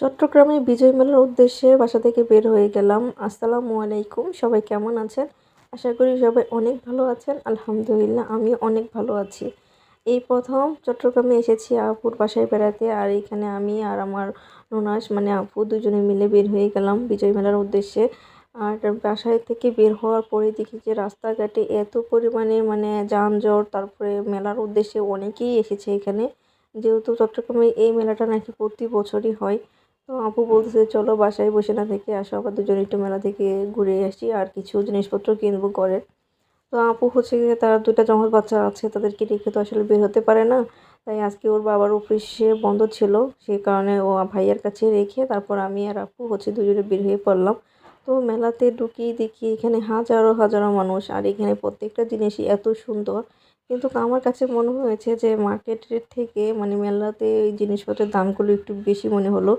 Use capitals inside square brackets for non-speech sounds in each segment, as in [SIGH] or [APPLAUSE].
চট্টগ্রামে বিজয় মেলার উদ্দেশ্যে বাসা থেকে বের হয়ে গেলাম। আসসালামু আলাইকুম, সবাই কেমন আছেন? আশা করি সবাই অনেক ভালো আছেন। আলহামদুলিল্লাহ আমি অনেক ভালো আছি। এই প্রথম চট্টগ্রামে এসেছি আপুর বাসায় বেড়াতে, আর এখানে আমি আর আমার ননাস মানে আপু দুজনে মিলে বের হয়ে গেলাম বিজয় মেলার উদ্দেশ্যে। আর বাসায় থেকে বের হওয়ার পরে দেখি যে রাস্তাঘাটে এত পরিমাণে মানে যানজট, তারপরে মেলার উদ্দেশ্যে অনেকেই এসেছে এখানে। যেহেতু চট্টগ্রামে এই মেলাটা নাকি প্রতি বছরই হয় তো আপু বলতেছে, চলো বাসায় বসে না থেকে আসো, আবার দুজনে একটু মেলা থেকে ঘুরে আসি আর কিছু জিনিসপত্র কিনবো ঘরের তো আপু হচ্ছে তার দুটা জমজ বাচ্চা আছে, তাদেরকে রেখে তো আসলে বের হতে পারে না। তাই আজকে ওর বাবার অফিসে বন্ধ ছিল সেই কারণে ও ভাইয়ার কাছে রেখে তারপর আমি আর আপু হচ্ছে দুজনে বের হয়ে পড়লাম। তো মেলাতে ঢুকি দেখি এখানে হাজারো হাজারো মানুষ, আর এখানে প্রত্যেকটা জিনিসই এত সুন্দর। কিন্তু আমার কাছে মনে হয়েছে যে মার্কেটের থেকে মানে মেলাতে এই জিনিসপত্রের দামগুলো একটু বেশি মনে হলো।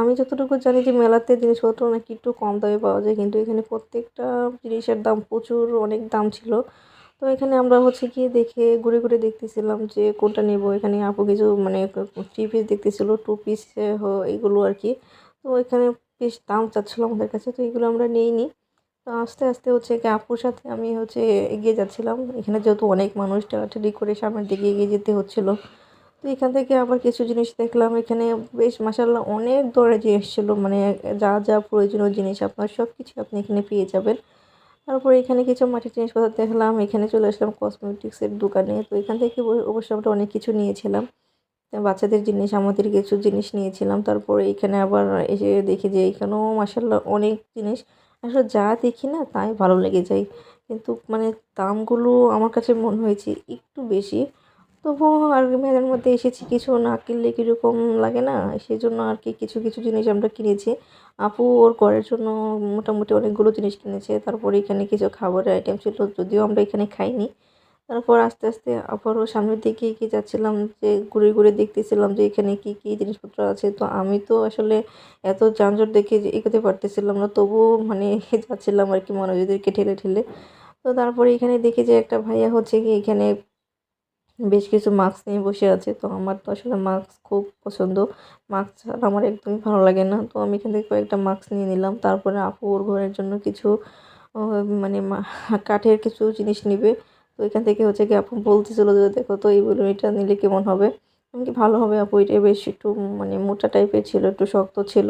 আমি যতটুকু জানি যে মেলাতে জিনিসপত্র নাকি একটু কম দামে পাওয়া যায়, কিন্তু এখানে প্রত্যেকটা জিনিসের দাম প্রচুর অনেক দাম ছিল। তো এখানে আমরা হচ্ছে গিয়ে দেখে ঘুরে ঘুরে দেখতেছিলাম যে কোনটা নেব। এখানে আপু কিছু মানে থ্রি পিস দেখতেছিল টু পিস এগুলো আর কি। তো এখানে বেশ দাম চাচ্ছিলো আমাদের কাছে, তো এগুলো আমরা নিইনি। তো আস্তে আস্তে হচ্ছে কি আপুর সাথে আমি হচ্ছে এগিয়ে যাচ্ছিলাম। এখানে যেহেতু অনেক মানুষ টাটাটি করে সামনের দিকে এগিয়ে যেতে হচ্ছিল। তো এখান থেকে আবার কিছু জিনিস দেখলাম। এখানে বেশ মাসাল্লাহ অনেক ধরনের জিনিস ছিল মানে যা যা প্রয়োজনীয় জিনিস আপনার সব কিছু আপনি এখানে পেয়ে যাবেন। তারপরে এখানে কিছু মাটির জিনিসপত্র দেখলাম। এখানে চলে আসলাম কসমেটিক্সের দোকানে। তো এখান থেকে অবশ্য আমরা অনেক কিছু নিয়েছিলাম। বাচ্চাদের জিনিস, আমাদের কিছু জিনিস নিয়েছিলাম। তারপরে এখানে আবার এসে দেখি যে এখানেও মাসাল্লাহ অনেক জিনিস আসলে যা দেখি না, তাই ভালো লেগে যায়। কিন্তু মানে দামগুলো আমার কাছে মনে হয়েছে একটু বেশি। তবুও আর মেলার মধ্যে এসেছি, কিছু না কিনলে কীরকম লাগে না? সেই জন্য আর কি কিছু কিছু জিনিস আমরা কিনেছি। আপু ওর ঘরের জন্য মোটামুটি অনেকগুলো জিনিস কিনেছে। তারপরে এখানে কিছু খাবারের আইটেম ছিল, যদিও আমরা এখানে খাইনি। তারপর আস্তে আস্তে আবারও সামনের দিকে এগিয়ে যাচ্ছিলাম, যে ঘুরে ঘুরে দেখতেছিলাম যে এখানে কী কী জিনিসপত্র আছে। তো আমি তো আসলে এত যানজট দেখে যে এগোতে পারতেছিলাম না, তবুও মানে [LAUGHS] যাচ্ছিলাম আর কি মানুষদেরকে ঠেলে ঠেলে। তো তারপরে এখানে দেখি যে একটা ভাইয়া হচ্ছে কি এখানে বেশ কিছু মাস্ক নিয়ে বসে আছে। তো আমার তো আসলে মাস্ক খুব পছন্দ। মাস্ক ছাড়া আমার একদমই ভালো লাগে না। তো আমি এখান থেকে কয়েকটা মাস্ক নিয়ে নিলাম। তারপরে আপু ঘরের জন্য কিছু মানে কাঠের কিছু জিনিস নিবে। তো এখান থেকে হচ্ছে কি আপু বলতেছিল যে, দেখো তো এই এটা নিলে কেমন হবে? আমি কি ভালো হবে আপু, এটা বেশ একটু মানে মোটা টাইপের ছিল, একটু শক্ত ছিল,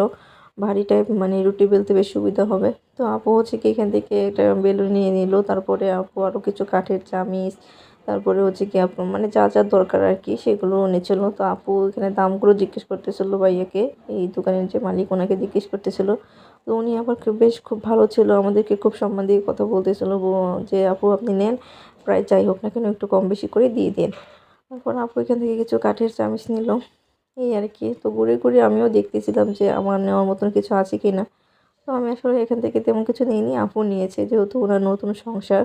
ভারী টাইপ মানে রুটি বেলতে বেশ সুবিধা হবে। তো আপু হচ্ছে কি এখান থেকে একটা বেলুন নিয়ে নিল, তারপরে আপু আরও কিছু কাঠের চামিচ, তারপরে হচ্ছে কি আপু মানে যা যা দরকার আর কি, সেগুলো এনেছিল। তো আপু এখানে দামগুলো জিজ্ঞেস করতেছিল ভাইয়াকে, এই দোকানের যে মালিক ওনাকে জিজ্ঞেস করতেছিল। তো উনি আবার বেশ খুব ভালো ছিল, আমাদেরকে খুব সম্মান দিয়ে কথা বলতেছিল যে আপু আপনি নেন প্রায় যাই হোক না কেন একটু কম বেশি করে দিয়ে দিন। তারপর আপু এখান থেকে কিছু কাঠের চামিচ নিল। এই আর কি, তো ঘুরে ঘুরে আমিও দেখতেছিলাম যে আমার নেওয়ার মতন কিছু আছে কি না। তো আমি আসলে এখান থেকে তেমন কিছু নিইনি, আপু নিয়েছে যেহেতু ওনার নতুন সংসার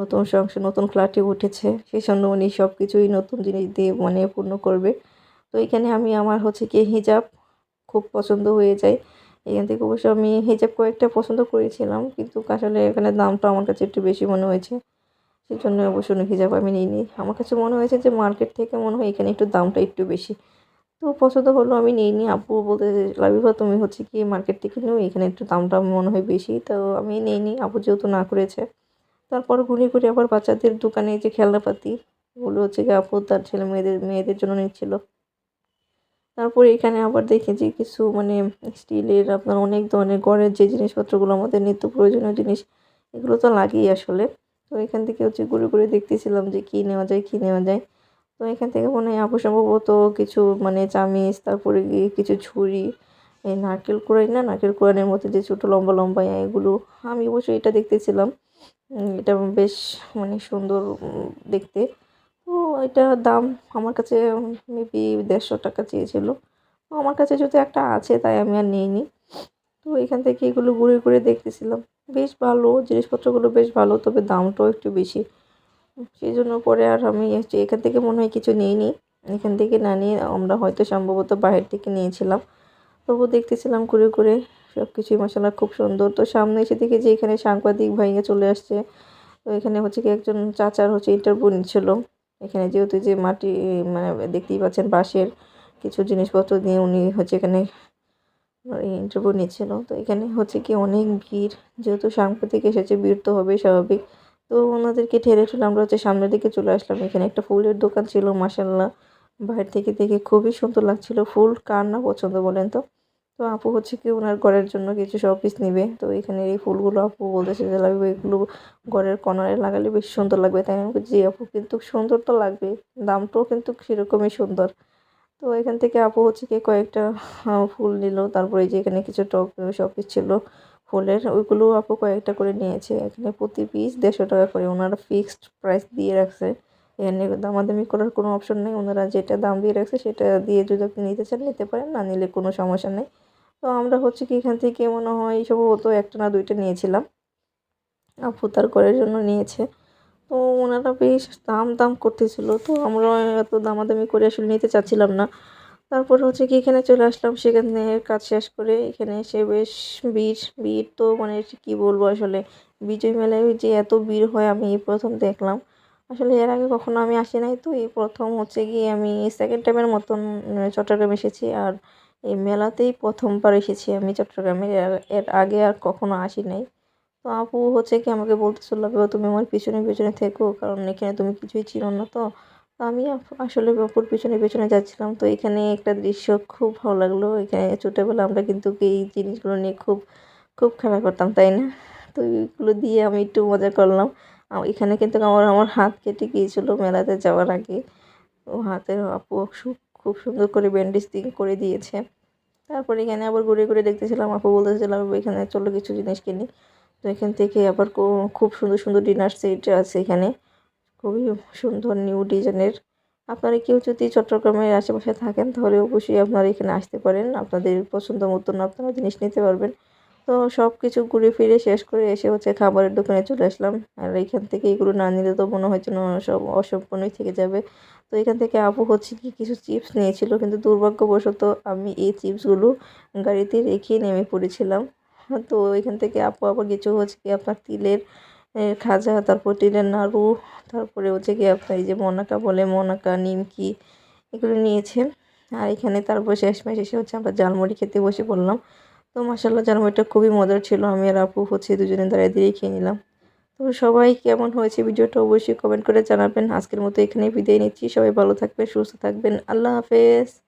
নতুন সংসার, নতুন ফ্ল্যাটে উঠেছে। সেই জন্য উনি সব কিছুই নতুন জিনিস দিয়ে মানে পূর্ণ করবে। তো এখানে আমি আমার হচ্ছে কি হিজাব খুব পছন্দ হয়ে যায়। এখান থেকে অবশ্য আমি হিজাব কয়েকটা পছন্দ করেছিলাম, কিন্তু আসলে এখানে দামটা আমার কাছে একটু বেশি মনে হয়েছে। সেই জন্য অবশ্য হিজাব আমি নিইনি। আমার কাছে মনে হয়েছে যে মার্কেট থেকে মনে হয় এখানে একটু দামটা একটু বেশি। তো পছন্দ হলো আমি নিইনি। আপু বলতে লাভিবা তুমি হচ্ছে কি মার্কেট থেকে নিও, এখানে একটু দামটা মনে হয় বেশি। তো আমি নিইনি। আপু যেহেতু না করেছে, তারপর ঘুরে ঘুরে আবার বাচ্চাদের দোকানে যে খেলনাপাতি, ওগুলো হচ্ছে গিয়ে আপু তার ছেলে মেয়েদের মেয়েদের জন্য নিচ্ছিল। তারপর এখানে আবার দেখি যে কিছু মানে স্টিলের আপনার অনেক ধরনের ঘরের যে জিনিসপত্রগুলো আমাদের নিত্য প্রয়োজনীয় জিনিস, এগুলো তো লাগেই আসলে। তো এখান থেকে হচ্ছে ঘুরে ঘুরে দেখতেছিলাম যে কী নেওয়া যায়, কী নেওয়া যায়। তো এখান থেকে মনে হয় আপু সম্ভবত কিছু মানে চামিচ, তারপরে গিয়ে কিছু ছুরি, এই নারকেল কুড়াই না, নারকেল কুড়ানের মধ্যে যে ছোটো লম্বা লম্বা এগুলো। আমি অবশ্যই এটা দেখতেছিলাম এটা বেশ মানে সুন্দর দেখতে। তো এটার দাম আমার কাছে মেবি দেড়শো টাকা চেয়েছিলো। আমার কাছে যেহেতু একটা আছে, তাই আমি আর নিইনি। তো এখান থেকে এগুলো ঘুরে ঘুরে দেখতেছিলাম। বেশ ভালো, জিনিসপত্রগুলো বেশ ভালো, তবে দামটাও একটু বেশি। সেই জন্য পরে আর আমি হচ্ছে এখান থেকে মনে হয় কিছু নিইনি। এখান থেকে না নিয়ে আমরা হয়তো সম্ভবত বাইরের থেকে নিয়েছিলাম। তবু দেখতেছিলাম ঘুরে ঘুরে সব কিছুই মশলা খুব সুন্দর। তো সামনে এসে দেখি যে এখানে সাংবাদিক ভাইয়া চলে আসছে। তো এখানে হচ্ছে কি একজন চাচার হচ্ছে ইন্টারভিউ নিচ্ছিল। এখানে যেহেতু যে মাটি মানে দেখতেই পাচ্ছেন বাঁশের কিছু জিনিসপত্র দিয়ে উনি হচ্ছে এখানে ইন্টারভিউ নিচ্ছিল। তো এখানে হচ্ছে কি অনেক ভিড়। যেহেতু সাংবাদিক এসেছে, ভিড় তো হবেই স্বাভাবিক। তো ওনাদেরকে ঠেলে ঠেলে আমরা হচ্ছে সামনের দিকে চলে আসলাম। এখানে একটা ফুলের দোকান ছিল মাসাল্লাহ বাইরে থেকে দেখে খুবই সুন্দর লাগছিল। ফুল কার না পছন্দ বলেন তো? তো আপু হচ্ছে কি ওনার ঘরের জন্য কিছু শোপিস নিবে। তো এখানে এই ফুলগুলো আপু বলতেছে যে লাগবে এগুলো ঘরের কর্নারে লাগালে বেশ সুন্দর লাগবে। তাই আমি জি আপু, কিন্তু সুন্দর তো লাগবে দামটাও কিন্তু সেরকমই সুন্দর। তো এখান থেকে আপু হচ্ছে কি কয়েকটা ফুল নিল। তারপরে যে এখানে কিছু টপ শোপিস ছিল ফুলের। ওইগুলো আপু কয়েকটা করে নিয়েছে। এখানে প্রতি পিস দেড়শো টাকা করে। ওনারা ফিক্সড প্রাইস দিয়ে রাখছে। এখানে দামাদামি করার কোনো অপশন নেই। ওনারা যেটা দাম দিয়ে রাখছে সেটা দিয়ে যদি আপনি নিতে চান, নিতে পারেন। না নিলে কোনো সমস্যা নেই। তো আমরা হচ্ছে কি এখান থেকে মনে হয় সম্ভবত একটা না দুইটা নিয়েছিলাম। আপু তার ঘরের জন্য নিয়েছে। তো ওনারা বেশ দাম দাম করতেছিল। তো আমরা এত দামাদামি করে আসলে নিতে চাচ্ছিলাম না। তারপর হচ্ছে কি এখানে চলে আসলাম, সেখানে কাজ শেষ করে এখানে এসে বেশ ভিড় ভিড় তো মানে কি বলব আসলে? বিজয় মেলায় যে এত ভিড় হয়, আমি এই প্রথম দেখলাম। আসলে এর আগে কখনো আমি আসি নাই, তো এই প্রথম হচ্ছে গিয়ে আমি সেকেন্ড টাইমের মতন চট্টগ্রাম এসেছি। আর এই মেলাতেই প্রথমবার এসেছি আমি চট্টগ্রামে। এর আগে আর কখনো আসি নাই। তো আপু হচ্ছে কি আমাকে বলতেছিল, বাবা, তুমি আমার পিছনে পিছনে থেকো, কারণ এখানে তুমি কিছুই চিনো না তো। তো আমি আসলে আপুর পিছনে পিছনে যাচ্ছিলাম। তো এখানে একটা দৃশ্য খুব ভালো লাগল। এখানে ছোটোবেলা আমরা কিন্তু এই জিনিসগুলো নিয়ে খুব খুব খেলা করতাম, তাই না? তো এইগুলো দিয়ে আমি একটু মজা করলাম। এখানে কিন্তু আমার আমার হাত কেটে গিয়েছিল মেলাতে যাওয়ার আগে। ও হাতের আপু খুব সুন্দর করে ব্যান্ডেজ দিয়ে করে দিয়েছে। তারপরে এখানে আবার ঘুরে ঘুরে দেখতেছিলাম। আপু বলতেছিলাম এখানে চলো কিছু জিনিস কিনি। তো এখান থেকে আবার খুব সুন্দর সুন্দর ডিনার সেট আছে এখানে। খুবই সুন্দর নিউ ডিজাইনের আপনারা কেউ যদি চট্টগ্রামের আশেপাশে থাকেন, তাহলে অবশ্যই আপনারা এখানে আসতে পারেন। আপনাদের পছন্দ মতন আপনারা জিনিস নিতে পারবেন। তো সব কিছু ঘুরে ফিরে শেষ করে এসে হচ্ছে খাবারের দোকানে চলে আসলাম। আর এখান থেকে এগুলো না নিলে তো মনে হয় যেন সব অসম্পূর্ণই থেকে যাবে। তো এখান থেকে আপু হচ্ছে কি কিছু চিপস নিয়েছিল, কিন্তু দুর্ভাগ্যবশত আমি এই চিপসগুলো গাড়িতে রেখে নেমে পড়েছিলাম। তো এখান থেকে আপু আবার কিছু হচ্ছে কি আপনার তিলের খাজা, তারপর তিলের নাড়ু, তারপরে হচ্ছে কি আপনার এই যে মনাকা বলে, মনাকা, নিমকি, এগুলো নিয়েছে। আর এখানে তারপর শেষমেশ এসে হচ্ছে আমরা জালমুড়ি খেতে বসে পড়লাম। তো মাসাল্লাহ জালমুড়িটা খুবই মজার ছিল। আমি আর আপু হচ্ছে দুজনে দাঁড়িয়ে দাঁড়িয়ে খেয়ে নিলাম। তো সবাই কেমন হয়েছে ভিডিওটা অবশ্যই কমেন্ট করে জানাবেন। আজকের মতো এখানেই বিদায় নিচ্ছি। সবাই ভালো থাকবেন, সুস্থ থাকবেন। আল্লাহ হাফেজ।